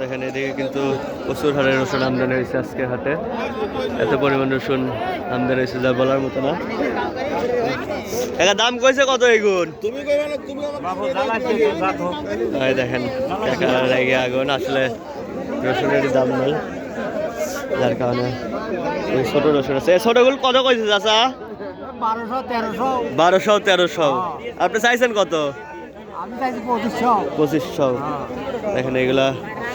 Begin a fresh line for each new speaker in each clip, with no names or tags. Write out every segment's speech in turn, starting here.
দেখেন এদিকে কিন্তু প্রচুর হারে রসুন আমদানি হয়েছে আজকে হাটে। এত পরিমাণ রসুন আমদানি হয়েছে যা বলার মতো না। একা দাম কইছে কত এগুন দেখেন টাকা লেগে আগুন আসলে রসুনের দাম নেই যার কারণে ওই ছোট রসুন আছে। এই ছোটগুলো কত কইছে চাচা?
বারোশো তেরোশো।
আপনি চাইছেন কত?
আমি পঁচিশশো।
পঁচিশশো। দেখেন এগুলা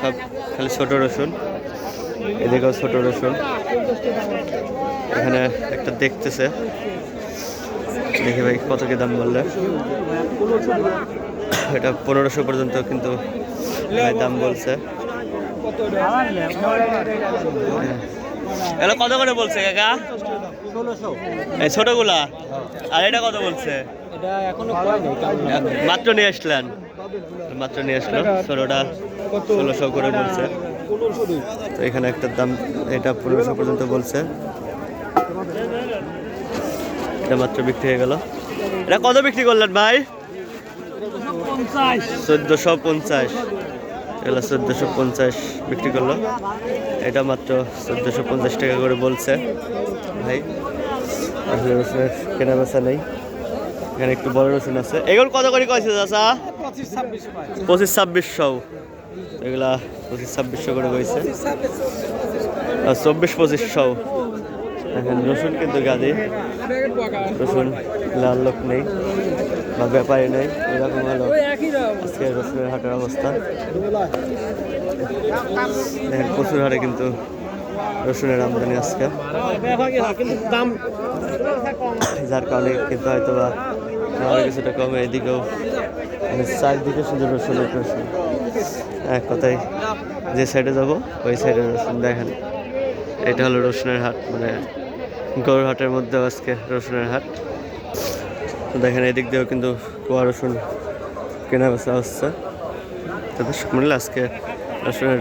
সব খালি ছোট রসুন। এদিকেও ছোট রসুন। এখানে একটা দেখতেছে। দেখি ভাই কত কি দাম বললে। এটা পনেরোশো পর্যন্ত কিন্তু দাম বলছে। এটা কত করে বলছে কাকা? এই ছোটগুলা। আর এটা কত বলছে? মাত্র নিয়ে আসলেন। মাত্র নিয়ে আসলো ষোলোটা ষোলোশো করে বলছে। তো এখানে একটা দাম, এটা পনেরোশো পর্যন্ত বলছে। এটা মাত্র বিক্রি হয়ে গেল। এটা কত বিক্রি করলেন ভাই? চোদ্দোশো পঞ্চাশ। এগুলো চোদ্দোশো পঞ্চাশ বিক্রি করল। এটা মাত্র চোদ্দোশো পঞ্চাশ টাকা করে বলছে। ভাই, আসলে কেনা বেচা নেই। এখানে একটু বড় রসুন আছে। এগুলো কত করে কয়েছে চাচা?
পঁচিশ ছাব্বিশ
পঁচিশ ছাব্বিশশো এগুলা পঁচিশ ছাব্বিশশো করে হয়েছে চব্বিশ পঁচিশশো। এখন রসুন কিন্তু গাদি। রসুন লাল লোক নেই, বা ব্যাপারী নেই, এরকম হলো আজকে রসুনের হাটের অবস্থা। দেখেন, প্রচুর হারে কিন্তু রসুনের আমদানি আজকে। যার কারণে কিন্তু হয়তো বা আরও কিছুটা কমে এদিকেও মানে চারদিকে শুধু রসুনের রসুন এক কথায় যে সাইডে যাব, ওই সাইডে রসুন, দেখেন। এটা হলো রসুনের হাট মানে গরুর হাটের মধ্যে আজকে রসুনের হাট। দেখেন, এদিক দিয়েও কিন্তু কুয়া রসুন কেনা বেচা হচ্ছে। তো দর্শক আজকে রসুনের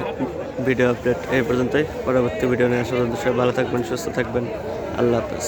ভিডিও আপডেট এই পর্যন্তই। পরবর্তী ভিডিও নিয়ে আসা পর্যন্ত সবাই ভালো থাকবেন, সুস্থ থাকবেন। আল্লাহ হাফেজ।